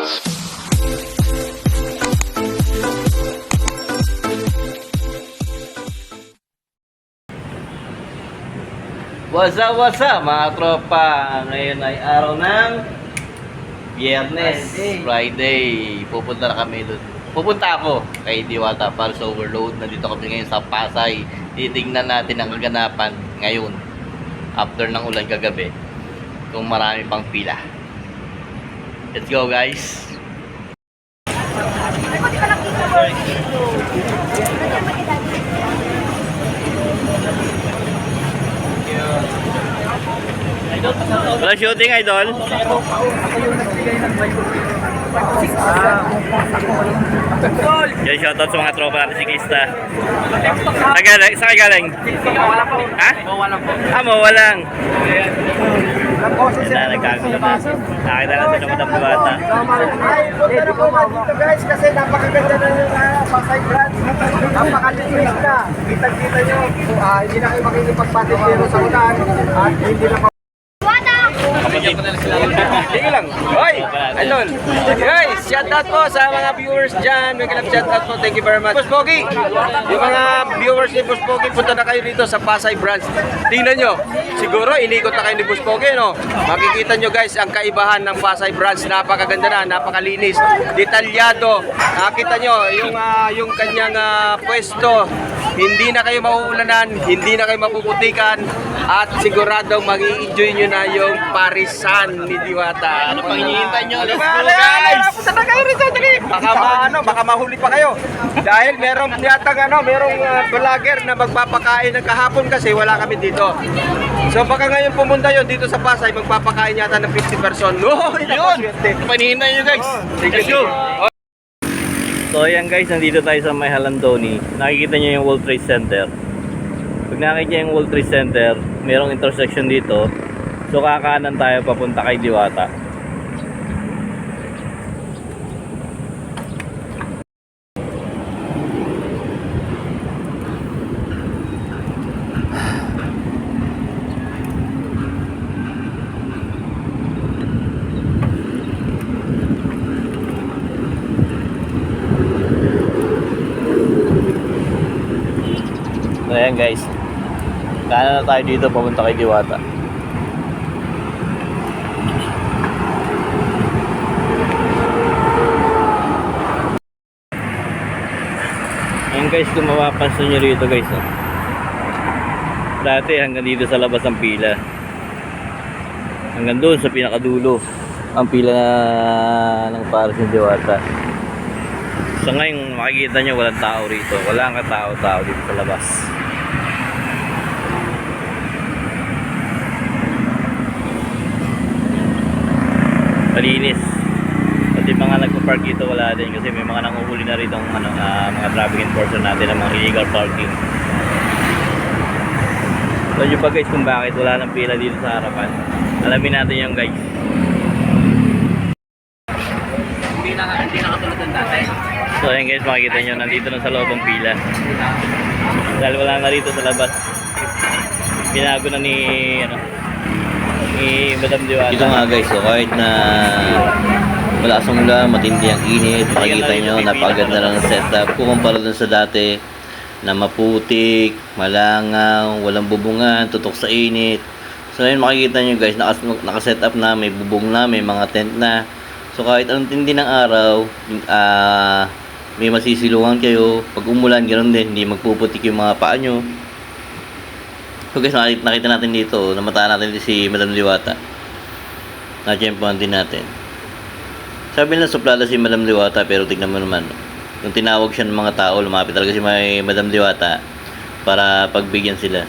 What's up, what's up mga tropa? Ngayon ay araw ng Biyernes, Friday. Friday. Pupunta na kami doon. Pupunta ako kay Diwata para sa overload. Nandito kami ngayon sa Pasay. Titingnan natin ang kaganapan ngayon. After ng ulan kagabi. Kung marami pang pila. Let's go guys! Wala shooting idol? Yan, shoutout sa mga tropa natin siklista. Saan galing? Saan kayo galing? Ha? Ah, mawalang. Yan na, nagkagulo na. Nakita na sila madam na po nga dito guys kasi napakaganda na yung Pasay Branch. Napakalinis na. Kita-kita nyo, ah, hindi na kayo makikipagpatintero sa ulan at hindi na Kapatid. Sige lang. Hoy! Idol! Guys, shout out po sa mga viewers dyan. May kalap shout out po. Thank you very much. Boss Pogi! Yung mga viewers ni Boss Pogi, punta na kayo dito sa Pasay Branch. Tingnan nyo. Siguro, inikot na kayo ni Boss Pogi, no? Makikita nyo guys, ang kaibahan ng Pasay Branch. Napakaganda na, napakalinis. Detalyado. Nakita nyo, yung, ah, yung kanyang ah, pwesto. Hindi na kayo mauulanan, hindi na kayo mapuputikan, at siguradong mag-i-enjoy nyo na yung parisan ni Diwata. Ano pang hinihintay nyo? Let's go guys! Punta na kayo rito, dali. Baka, ma, ano, baka mahuli pa kayo. Dahil meron yata ano, merong uh, vlogger na magpapakain ng kahapon kasi wala kami dito. So baka ngayon pumunta yon dito sa Pasay, magpapakain yata ng 50 person. No, Yun! Ano pang hinihintay nyo guys? Let's go! So ayan guys, nandito tayo sa may Halandoni. Nakikita niyo yung World Trade Center. Pag nakikita yung World Trade Center, merong intersection dito. So kakanan tayo papunta kay Diwata. So ayan guys. Kanan na tayo dito papunta kay Diwata. Ayan guys, kung mapapansin nyo rito guys. Oh. Dati hanggang dito sa labas ang pila. Hanggang doon sa pinakadulo. Ang pila ng para sa Diwata. So ngayon makikita nyo walang tao rito. Wala ang katao-tao dito sa labas. Malinis. At yung mga nagpa-park dito wala din kasi may mga nanguhuli na rito ano, ah, mga traffic enforcer natin ng mga illegal parking. So yun pa guys kung bakit wala ng pila dito sa harapan. Alamin natin yung guys. Hindi na, hindi na katulad ng dati. So ayun guys, makikita nyo, nandito na sa loob ang pila. Dahil wala na rito sa labas. Binago na ni, ano, ni Madam Diwata. Ito nga guys, so kahit na malakas ang ulan, matindi ang init, makikita nyo, napakaganda lang ang setup. Kukumpara dun sa dati, na maputik, malangaw, walang bubungan, tutok sa init. So ngayon makikita nyo guys, nakas, nakasetup na, may bubong na, may mga tent na. So kahit anong tindi ng araw, ah may masisilungan kayo. Pag umulan, ganoon din, hindi magpuputik yung mga paa nyo. So guys, nakita, natin dito, namataan natin si Madam Liwata. Na-champion din natin. Sabi nila suplada si Madam Liwata, pero tignan mo naman. Nung tinawag siya ng mga tao, lumapit talaga si may Madam Liwata para pagbigyan sila.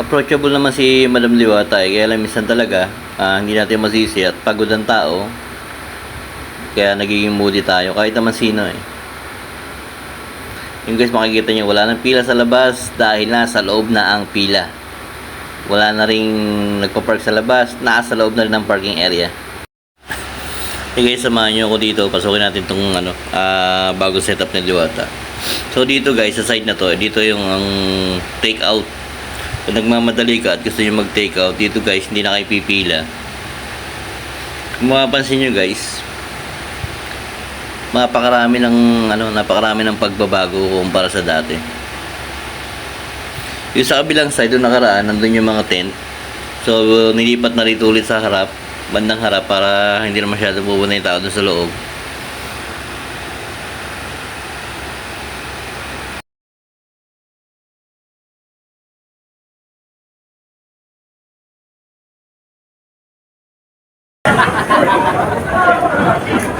Approachable naman si Madam Liwata eh, kaya lang minsan talaga ah, hindi natin masisi at pagod ang tao. Kaya nagiging moody tayo kahit naman sino eh. Yung guys makikita nyo wala nang pila sa labas dahil nasa loob na ang pila. Wala na ring nagpa-park sa labas, nasa loob na rin ng parking area. Okay guys, samahan nyo ako dito. Pasukin natin tong ano, ah bagong setup ni Diwata. So dito guys, sa side na to, dito yung ang take out. Kung nagmamadali ka at gusto nyo mag take out, dito guys, hindi na kayo pipila. Kung mapapansin nyo guys, napakarami ng ano, napakarami ng pagbabago kumpara sa dati. Yung sa kabilang side, doon nakaraan, nandun yung mga tent. So, nilipat na rito ulit sa harap, bandang harap para hindi na masyado pupunta yung tao doon sa loob.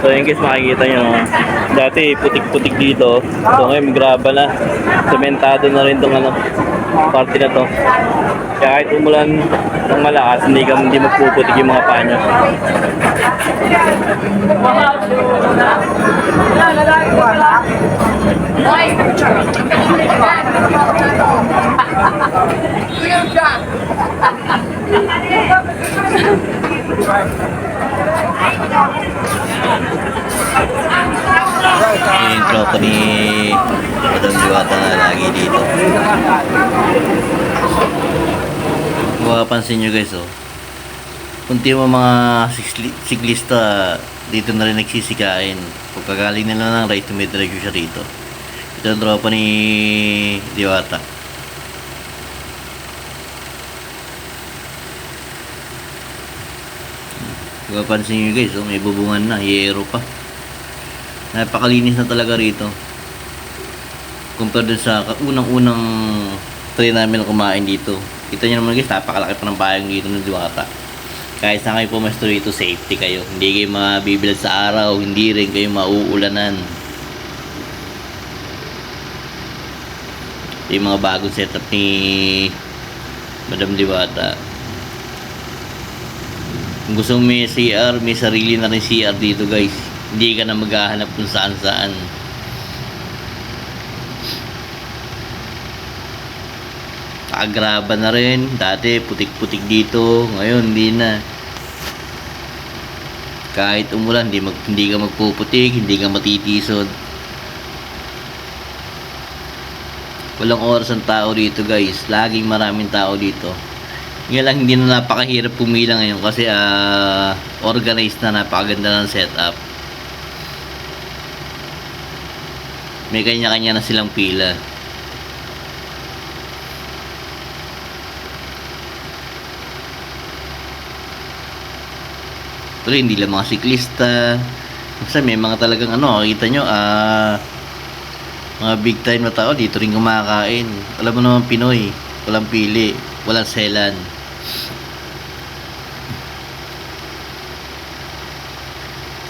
So yun guys makikita nyo Dati putik-putik dito. So ngayon graba na. Sementado na rin tong ano Party na to. Kaya kahit umulan ng malakas Hindi, ka, hindi magpuputik yung mga panyo Yung tropa ni Madam Diwata na lagi dito. Mapapansin nyo guys oh. Kunti mo mga sikli- siklista dito na rin nagsisikain. Pagkagaling nila ng right to mid diretso siya rito. Ito ang tropa ni Diwata Kung nyo guys oh, may bubungan na, yero pa. Napakalinis na talaga rito. Compare dun sa unang-unang try namin kumain dito. Kita nyo naman guys napakalaki pa ng payong dito ng diwata. Kahit saan kayo pumesto dito safety kayo. Hindi kayo mabibilad sa araw hindi rin kayo mauulanan. Yung mga bagong setup ni Madam Diwata kung gusto mo may CR may sarili na rin CR dito guys hindi ka na maghahanap kung saan saan Agraba na rin. Dati putik-putik dito. Ngayon hindi na. Kahit umulan, hindi, mag, hindi ka magpuputik, hindi ka matitisod. Walang oras ang tao dito guys. Laging maraming tao dito. Ngayon lang hindi na napakahirap pumila ngayon kasi ah, organized na napakaganda ng setup. May kanya-kanya na silang pila. Pero hindi lang mga siklista. Kasi may mga talagang ano, kita nyo, ah, mga big time na tao dito rin kumakain. Alam mo naman Pinoy, walang pili, walang selan.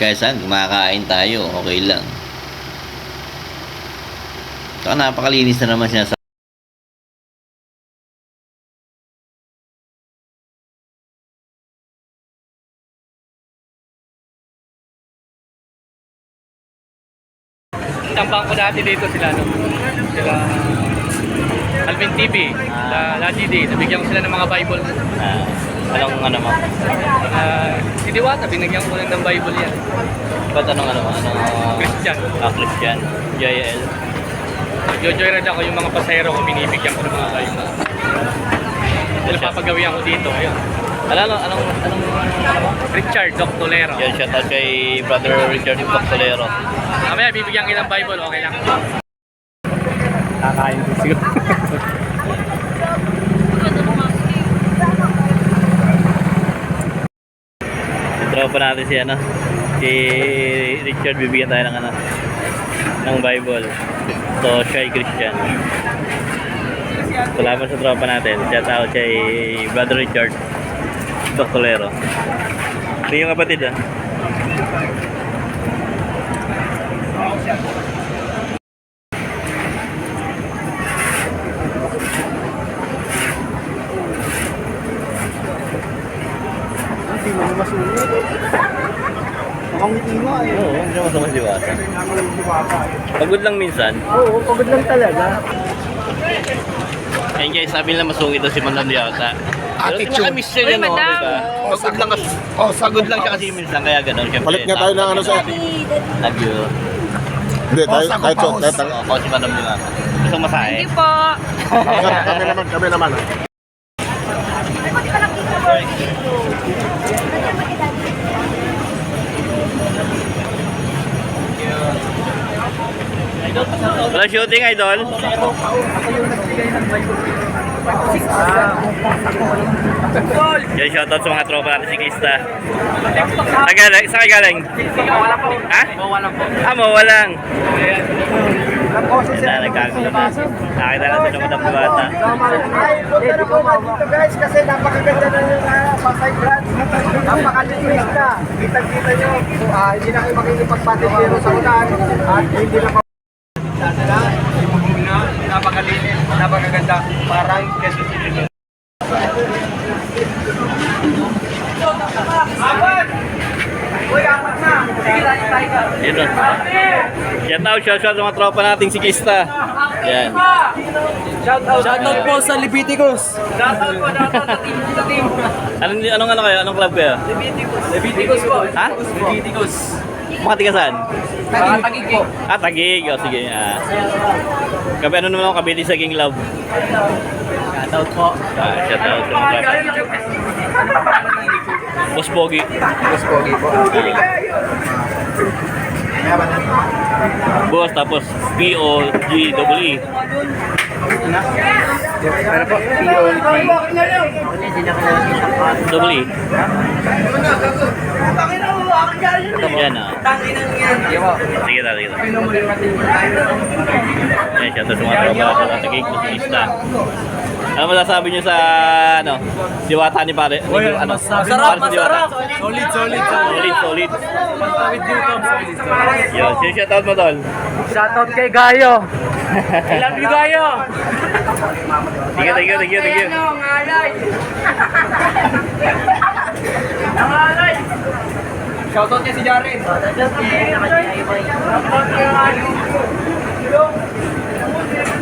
Kaya saan, kumakain tayo, okay lang. Saka napakalinis na naman siya sa Ang bangko dati dito sila, no? Sila Alvin TV, la, la GD, nabigyan ko sila ng mga Bible. ah, anong ano mo? Uh, si Diwata, binigyan ko lang ng Bible yan. Ba't anong ano mo? Anong Christian. ah, Christian? JL? Jojoyride ako yung mga pasahero ko, binibigyan ko ng mga Bible. Sila papagawian ko dito, ayun. Ano, ano, anong, anong, ano mo? Richard Doctolero. Yan, shout out kay Brother Richard Doctolero. Mamaya, bibigyan kita ng Bible, okay lang. Kakain ko siguro. Tropa natin si ano, si Richard bibigyan tayo ng ano, ng Bible. So, siya ay Christian. Salamat sa tropa natin. Shout out kay Brother Richard Doctolero. Ito yung kapatid ah. Hindi mo masulit. Mukhang ngiti nga eh. Oo, hindi naman sama si Wata. Pagod lang minsan. Oo, pagod lang talaga. Ayun guys, sabi nila masungit daw si Madam Diata. Pero Attitude. nakamiss siya yan, no? Diba? Pagod lang, kasi, Oh, pagod lang siya kasi minsan, kaya gano'n. Siyempre, Palit nga tayo ng ano sa... Love you. Hindi, tayo, Paus ako, tayo, paus. tayo, tayo, Ako si Madam Diata. Gusto masahe? Hindi po. kami naman, kami naman. Wala shooting, idol? Yan, shoutout sa mga tropa natin siklista. Tagaling, saan kayo galing? Ha? Ah, mawalang. Yan na, nagkagulo na. Nakita na sila madam bata. Ay, punta na po dito guys kasi napakaganda na yung Pasay Branch. Napakalinis na. Kitang-kita nyo. Ah, hindi na kayo makikipagpatintero sa ulan. At hindi na pa napakalinis, napakaganda. Parang Quezon City. Dito. Shout out, shout out sa mga tropa nating siklista. Yan. Shoutout po sa Leviticus. Anong, anong ano kayo? Anong club kayo? Leviticus po. Ha? Leviticus. Mga tiga saan? Tagig po. Ah, Tagig. O, sige. Ah. Kabi, ano naman ako kabili sa King Love? Shoutout po. Ah, shout out sa mga tropa. Boss Pogi. Mas pogi po. Boss, tapos P-O-G-E-E. Ano po? POG. Double E. Yan ah. Po. Sige na, sige na. Yan, shout out sa mga tropa sa Tagig. Boss Lista. Ano masasabi niyo sa ano, diwata ni pare? Ni, ano, Masarap, masarap. Solid, solid, Solid, solid. With YouTube, solid. Yo, sino shout out mo tol? Shoutout kay Gayo. I love you, Gayo. Thank you, thank you, thank you, thank you. Shoutout kay si Jaren.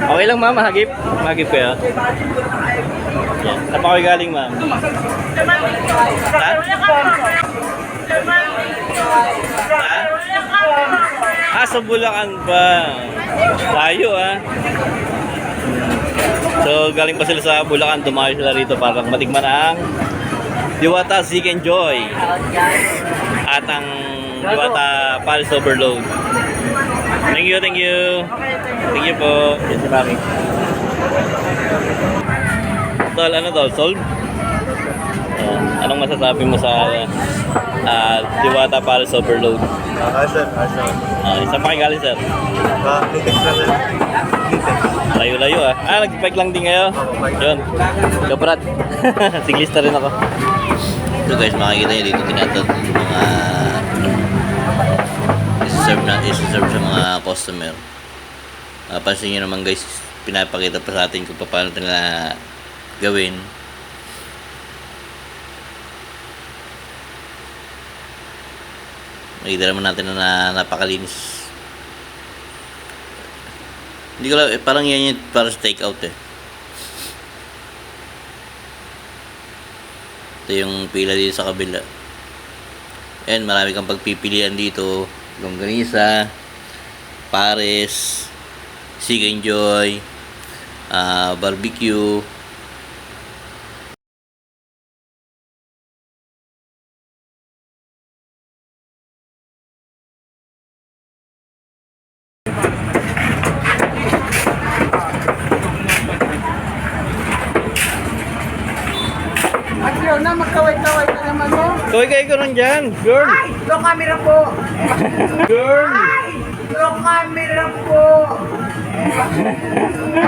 Okay lang ma'am, mahagip. Mahagip kayo. Yan. Saan pa kayo galing ma'am? Ha? Ah, sa Bulacan pa. Layo ah. So, galing pa sila sa Bulacan, dumayo sila rito para matikman ang Diwata Seek and Joy. At ang Diwata Paris Overload. Thank you, thank you. Thank you po. Yes, si Mami. Tol, ano tol? Solve? Uh, anong masasabi mo sa uh, Diwata Paris Overload? Ah, sir. Ah, sir. Uh, saan pa kayo galing, sir? Ah, lang sir. Titik. Layo-layo ah. Ah, nag-bike lang din kayo? Yun. Kaprat. Siglista rin ako. So guys, makikita nyo dito tinatat yung mga isa-serve na isa-serve sa mga customer. Uh, pansin nyo naman guys, pinapakita pa sa atin kung paano nila gawin. Makikita naman natin na napakalinis. Hindi ko lang, eh, parang yan yung para sa take out eh. Ito yung pila dito sa kabila. Ayan, marami kang pagpipilian dito. Longganisa, Pares, Sig Enjoy, ah, barbecue, na, magkaway-kaway na naman mo. Kaway kayo ko rin dyan, girl! Ay, low camera po. Girl! Ay, low camera po.